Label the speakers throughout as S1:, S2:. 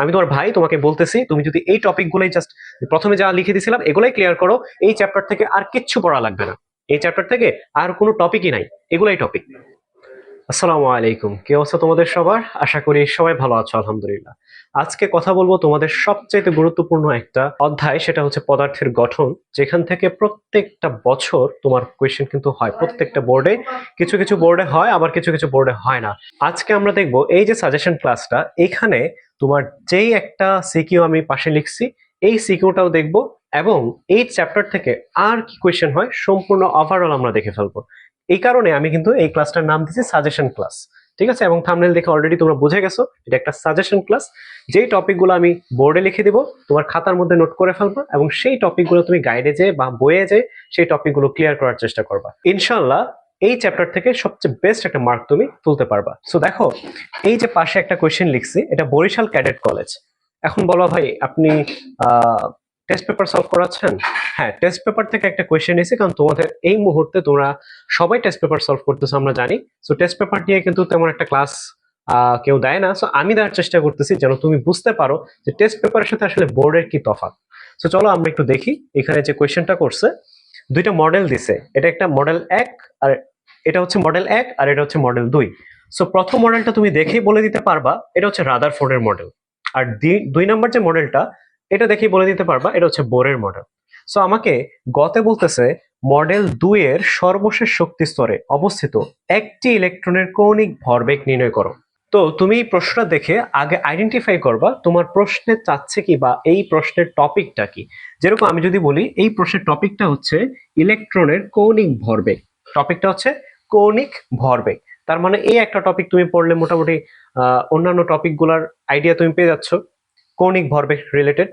S1: আমি তোমার ভাই, তোমাকে বলতেছি, তুমি যদি এই টপিকগুলোই জাস্ট প্রথমে যা লিখে দিয়েছিলাম, এগুলাই ক্লিয়ার করো, এই চ্যাপ্টার থেকে আর কিচ্ছু পড়া লাগবে না। এই চ্যাপ্টার থেকে আর কোনো টপিকই নাই, এগুলাই টপিক আসসালামু আলাইকুম। কি অবস্থা তোমাদের সবার? আশা করি সবাই ভালো আছো, আলহামদুলিল্লাহ। আজকে কথা বলব তোমাদের সবচেয়ে গুরুত্বপূর্ণ একটা অধ্যায়, সেটা হচ্ছে পদার্থের গঠন, যেখান থেকে প্রত্যেকটা বছর তোমার কোয়েশ্চেন কিন্তু হয়, প্রত্যেকটা বোর্ডে কিছু কিছু বোর্ডে হয়, আবার কিছু কিছু বোর্ডে হয় না। আজকে আমরা দেখব এই যে সাজেশন ক্লাসটা এখানে তোমার যেই একটা সিকিউ আমি পাশে লিখছি, এই সিকিউটাও দেখব এবং এই চ্যাপ্টার থেকে আর কি কোয়েশ্চেন হয় সম্পূর্ণ ওভারঅল আমরা দেখে ফেলব। এই কারণে আমি কিন্তু এই ক্লাসটার নাম দিয়েছি সাজেশন ক্লাস ঠিক আছে? এবং থামনেল দেখে অলরেডি তোমরা বুঝে গেছো, এটা একটা সাজেশন ক্লাস যেই টপিকগুলো আমি বোর্ডে লিখে দিব, তোমার খাতার মধ্যে নোট করে ফেলবা এবং সেই টপিকগুলো তুমি গাইডে যে বা বইয়ে যে সেই টপিকগুলো ক্লিয়ার করার চেষ্টা করবা। ইনশাল্লাহ এই চ্যাপ্টার থেকে সবচেয়ে বেস্ট একটা মার্ক তুমি তুলতে পারবা। সো দেখো, এই যে পাশে একটা কোয়েশ্চেন লিখছি, এটা বরিশাল ক্যাডেট কলেজ এখন বলো ভাই, আপনি টেস্ট পেপার সলভ করাচ্ছেন? হ্যাঁ টেস্ট পেপার থেকে একটা কোয়েশ্চেন এসে কারণ তোমাদের এই মুহূর্তে তোমরা সবাই টেস্ট পেপার সলভ করতেছো, আমরা জানি। সো টেস্ট পেপার নিয়ে কিন্তু তেমন একটা ক্লাস কেউ দেয় না। সো আমি দেওয়ার চেষ্টা করতেছি যেন তুমি বুঝতে পারো যে টেস্ট পেপারের সাথে আসলে বোর্ডের কি তফাৎ। সো চলো আমরা একটু দেখি, এখানে যে কোয়েশ্চেনটা করছে দুইটা মডেল দিছে। এটা একটা মডেল এক, আর এটা হচ্ছে মডেল এক, আর এটা হচ্ছে মডেল দুই। সো প্রথম মডেলটা তুমি দেখেই বলে দিতে পারবা, এটা হচ্ছে রাদার ফোর্ডের মডেল আর দুই নম্বর যে মডেলটা এটা দেখেই বলে দিতে পারবা, এটা হচ্ছে বোরের মডেল সো আমাকে গতে বলতেছে মডেল দুই এর সর্বশেষ শক্তি স্তরে অবস্থিত একটি ইলেকট্রনের কৌণিক ভরবেগ নির্ণয় করো। তো তুমি এই প্রশ্নটা দেখে আগে আইডেন্টিফাই করবা তোমার প্রশ্নে চাচ্ছে কি বা এই প্রশ্নের টপিকটা কি। যেরকম আমি যদি বলি, এই প্রশ্নের টপিকটা হচ্ছে ইলেকট্রনের কৌণিক ভরবেগ। টপিকটা হচ্ছে কৌণিক ভরবেগ। তার মানে এই একটা টপিক তুমি পড়লে মোটামুটি অন্যান্য টপিকগুলোর আইডিয়া তুমি পেয়ে যাচ্ছ, কৌণিক ভরবেগ রিলেটেড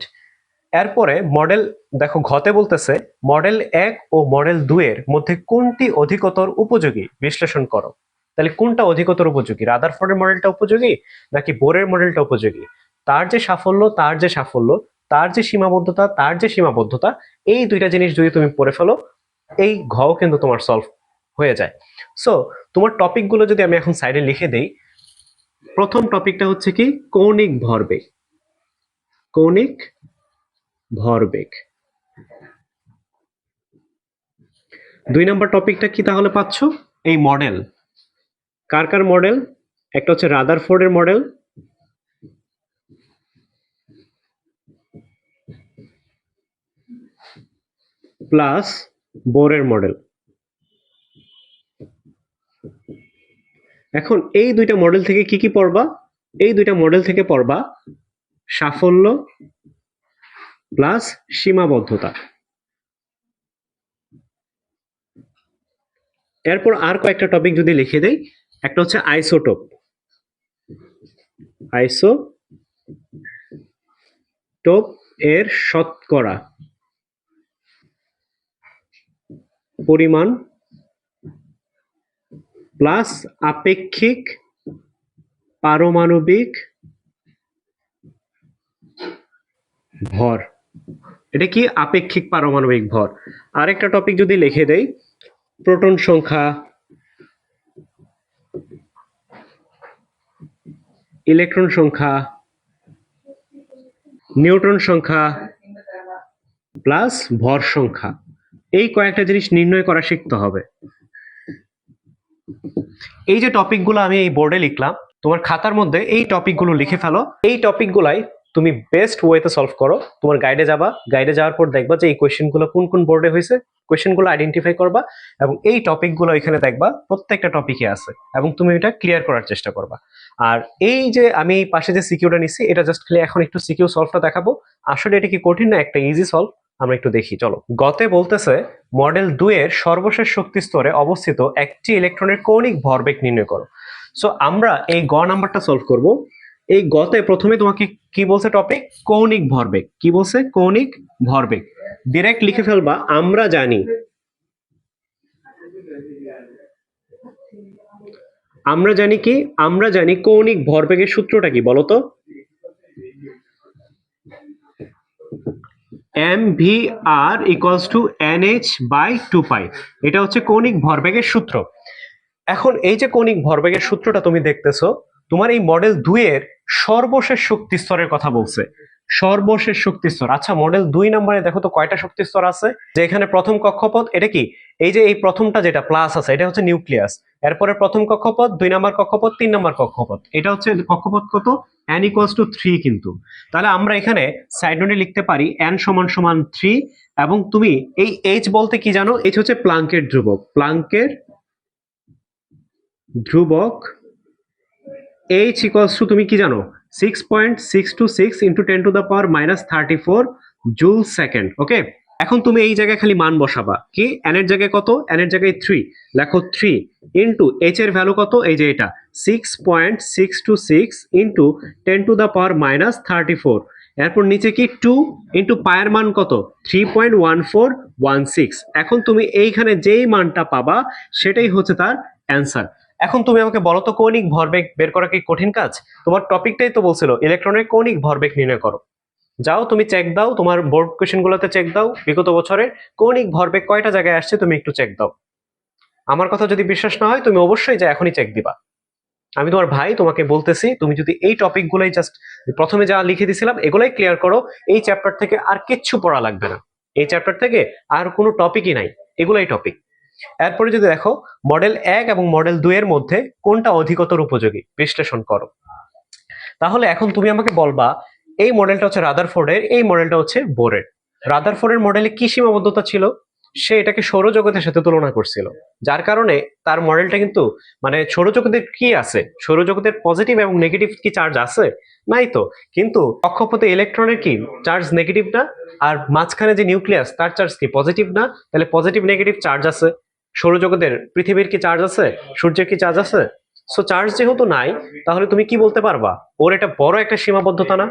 S1: এরপরে মডেল দেখো ঘতে বলতেছে মডেল এক ও মডেল দুইয়ের মধ্যে কোনটি অধিকতর উপযোগী? বিশ্লেষণ করো। তাহলে কোনটা অধিকতর উপযোগী? রাদারফোর্ডের মডেলটা উপযোগী নাকি বোরের মডেলটা উপযোগী? তার যে সাফল্য, তার যে সাফল্য, তার যে সীমাবদ্ধতা, তার যে সীমাবদ্ধতা, এই দুইটা জিনিস যদি তুমি পড়ে ফেলো, এই ঘও কিন্তু তোমার সলভ হয়ে যায়। সো তোমার টপিকগুলো যদি আমি এখন সাইডে লিখে দেই, প্রথম টপিকটা হচ্ছে কি? কৌণিক ভরবেগ। কৌণিক ভরবেগ। দুই নম্বর টপিকটা কি তাহলে পাচ্ছ? এই মডেল কার কার মডেল? একটা হচ্ছে রাদারফোর্ডের মডেল। প্লাস বোরের মডেল। এখন এই দুইটা মডেল থেকে কি কি পড়বা? এই দুইটা মডেল থেকে পড়বা সাফল্য প্লাস সীমাবদ্ধতা। এরপর আর কয়েকটা টপিক যদি লিখে দেই একটা হচ্ছে আইসোটোপ। আইসো টোপ এর শতকরা পরিমাণ প্লাস আপেক্ষিক পারমাণবিক ভর। এটা কি আপেক্ষিক পারমাণবিক ভর? আরেকটা টপিক যদি লিখে দেই, প্রোটন সংখ্যা ইলেকট্রন সংখ্যা, নিউট্রন সংখ্যা প্লাস ভর সংখ্যা। এই কয়েকটা জিনিস নির্ণয় করা শিখতে হবে। এই যে টপিকগুলো আমি এই বোর্ডে লিখলাম, তোমার খাতার মধ্যে এই টপিকগুলো লিখে ফেলো। এই টপিকগুলাই তুমি বেস্ট ওয়েতে সলভ করো। তোমার গাইডে যাবা। গাইডে যাওয়ার পর দেখবা যে এই কোয়েশ্চেনগুলো কোন কোন বোর্ডে হয়েছে। কোয়েশ্চেনগুলো আইডেন্টিফাই করবা এবং এই টপিকগুলো এখানে দেখবা, প্রত্যেকটা টপিকে আছে এবং তুমি এটা ক্লিয়ার করার চেষ্টা করবা। আর এই যে আমি এই পাশে যে সিকিউটা নিচ্ছি এটা জাস্ট খালি এখন একটু সিকিউ সলভটা দেখাবো। আসলে এটা কি কঠিন না একটা ইজি সলভ আমরা একটু দেখি, চলো। গতে বলতেছে মডেল দুইয়ের সর্বশেষ শক্তি স্তরে অবস্থিত একটি ইলেকট্রনের কৌণিক ভরবেগ নির্ণয় করো। সো আমরা এই গ নাম্বারটা সলভ করব। এই গতে প্রথমে তোমাকে কি বলছে টপিক কৌণিক ভরবেগ। কি বলছে? কৌণিক ভরবেগ। ডিরেক্ট লিখে ফেলবা, আমরা জানি। আমরা জানি কি? আমরা জানি কৌণিক ভরবেগের সূত্রটা কি বলতো M V R equals to N H by two pi এটা হচ্ছে কৌণিক ভরবেগের সূত্র। এখন এই যে কৌণিক ভরবেগের সূত্রটা তুমি দেখতেছো, তোমার এই মডেল দুইয়ের সর্বশেষ শক্তি স্তরের কথা বলছে। সর্বশেষ শক্তি স্তর। আচ্ছা মডেল দুই নম্বরে দেখো তো কয়টা শক্তি স্তর আছে? যে এখানে প্রথম কক্ষপথ, এটা কি? এই যে এই প্রথমটা যেটা প্লাস আছে, এটা হচ্ছে নিউক্লিয়াস এরপরে প্রথম কক্ষপথ, দুই নম্বর কক্ষপথ, তিন নম্বর কক্ষপথ। এটা হচ্ছে কক্ষপথ কত? n ইকুয়ালস টু থ্রি কিন্তু। তাহলে আমরা এখানে সাইড নোটে লিখতে পারি n সমান সমান থ্রি এবং তুমি এই এইচ বলতে কি জানো? এইচ হচ্ছে প্লাঙ্কের ধ্রুবক। প্লাঙ্কের ধ্রুবক এইচ ইকুয়ালস টু তুমি কি জানো? Six point six two six into ten to the power minus thirty four joule second okay এখন তুমি এই জায়গায় খালি মান বসাবা। কি? এন এর জায়গায় কত? এন এর জায়গায় থ্রি লেখো থ্রি ইন্টু এইচ এর ভ্যালু কত? এই যে এটা। Six point six two six into ten to the power minus thirty four এরপর নিচে কি? টু ইন্টু পায়ের মান কত? Three point one four one six এখন তুমি এইখানে যেই মানটা পাবা, সেটাই হচ্ছে তার অ্যান্সার এখন তুমি আমাকে বলো তো, কৌণিক ভরবেগ বের করা কি কঠিন কাজ? তোমার টপিকটাই তো বলছিল, ইলেকট্রনের কৌণিক ভরবেগ নির্ণয় করো। যাও, তুমি চেক দাও, তোমার বোর্ড কোয়েশ্চেন গুলোতে চেক দাও, বিগত বছরের কৌণিক ভরবেগ কয়টা জায়গায় আসছে তুমি একটু চেক দাও। আমার কথা যদি বিশ্বাস না হয়, তুমি অবশ্যই যা এখনই চেক দিবা। আমি তোমার ভাই, তোমাকে বলতেছি, তুমি যদি এই টপিক গুলোই জাস্ট প্রথমে যা লিখে দিছিলাম, এগুলাই ক্লিয়ার করো, এই চ্যাপ্টার থেকে আর কিচ্ছু পড়া লাগবে না। এই চ্যাপ্টার থেকে আর কোনো টপিকই নাই, এগুলাই টপিক এরপরে যদি দেখো মডেল এক এবং মডেল দুই এর মধ্যে কোনটা অধিকতর উপযোগী? বিশ্লেষণ করো। তাহলে এখন তুমি আমাকে বলবা, এই মডেলটা হচ্ছে রাদারফোর্ডের এই মডেলটা হচ্ছে বোরের রাদারফোর্ডের মডেলে কি সীমাবদ্ধতা ছিল? সে এটাকে সৌরজগতের সাথে তুলনা করছিল। যার কারণে তার মডেলটা কিন্তু মানে সৌরজগতের কি আছে? সৌরজগতের পজিটিভ এবং নেগেটিভ কি চার্জ আছে? নাই তো। কিন্তু কক্ষপথে ইলেকট্রনের কি? চার্জ নেগেটিভ না? আর মাঝখানে যে নিউক্লিয়াস, তার চার্জ কি? পজিটিভ না? তাহলে পজিটিভ নেগেটিভ চার্জ আছে। সৌরজগতের পৃথিবীর কি চার্জ আছে? সূর্যের কি চার্জ আছে? সো চার্জ যেহেতু নাই, তাহলে তুমি কি বলতে পারবা? ওর এটা বড় একটা সীমাবদ্ধতা না?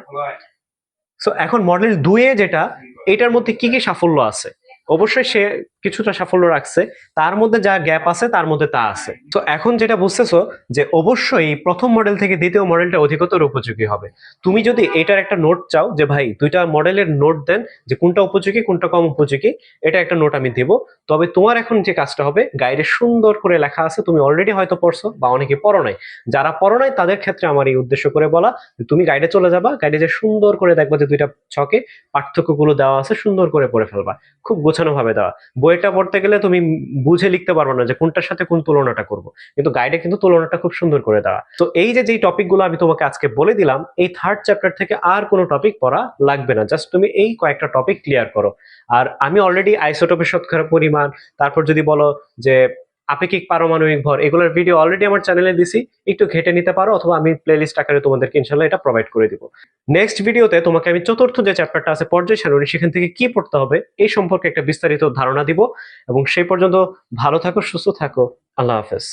S1: সো এখন মডেল দুয়ে যেটা, এটার মধ্যে কি কি সাফল্য আছে? অবশ্যই সে কিছুটা সাফল্য রাখছে, তার মধ্যে যা গ্যাপ আছে, তার মধ্যে তা আছে। তো এখন যেটা বুঝতেছো যে অবশ্যই প্রথম মডেল থেকে দ্বিতীয় মডেলটা অধিকতর উপযোগী হবে। তুমি যদি এটার একটা নোট চাও যে, ভাই, দুইটা মডেলের নোট দেন যে কোনটা উপযোগী, কোনটা কম উপযোগী, এটা একটা নোট আমি দিব। তবে তোমার এখন যে কাজটা হবে, গাইডে সুন্দর করে লেখা আছে, তুমি অলরেডি হয়তো পড়ছো বা অনেকে পড়ো নাই। যারা পড়ো নাই, তাদের ক্ষেত্রে আমার এই উদ্দেশ্য করে বলা তুমি গাইডে চলে যাবা, গাইডে যে সুন্দর করে দেখবা যে দুইটা ছকে পার্থক্যগুলো দেওয়া আছে, সুন্দর করে পড়ে ফেলবা। খুব গোছানো ভাবে দেওয়া বইটা পড়তে গেলে তুমি বুঝে লিখতে পারবে না যে কোনটার সাথে কোন তুলনাটা করব। কিন্তু গাইডে কিন্তু তুলনাটা খুব সুন্দর করে দেওয়া। তো এই যে যেই টপিকগুলো আমি তোমাকে আজকে বলে দিলাম, এই থার্ড চ্যাপ্টার থেকে আর কোনো টপিক পড়া লাগবে না। জাস্ট তুমি এই কয়েকটা টপিক ক্লিয়ার করো। আর আমি অলরেডি আইসোটোপের শতকরা পরিমাণ, তারপর যদি বলো যে আপেক্ষিক পারমাণবিক ভর, এগুলোর ভিডিও অলরেডি আমার চ্যানেলে দিছি, একটু ঘেটে নিতে পারো অথবা আমি প্লেলিস্ট আকারে তোমাদেরকে ইনশাল্লাহ এটা প্রোভাইড করে দিব। নেক্সট ভিডিওতে তোমাকে আমি চতুর্থ যে চ্যাপ্টারটা আছে, পর্যায় সারণী, সেখান থেকে কি পড়তে হবে, এই সম্পর্কে একটা বিস্তারিত ধারণা দিব। এবং সেই পর্যন্ত ভালো থাকো, সুস্থ থাকো, আল্লাহ হাফেজ।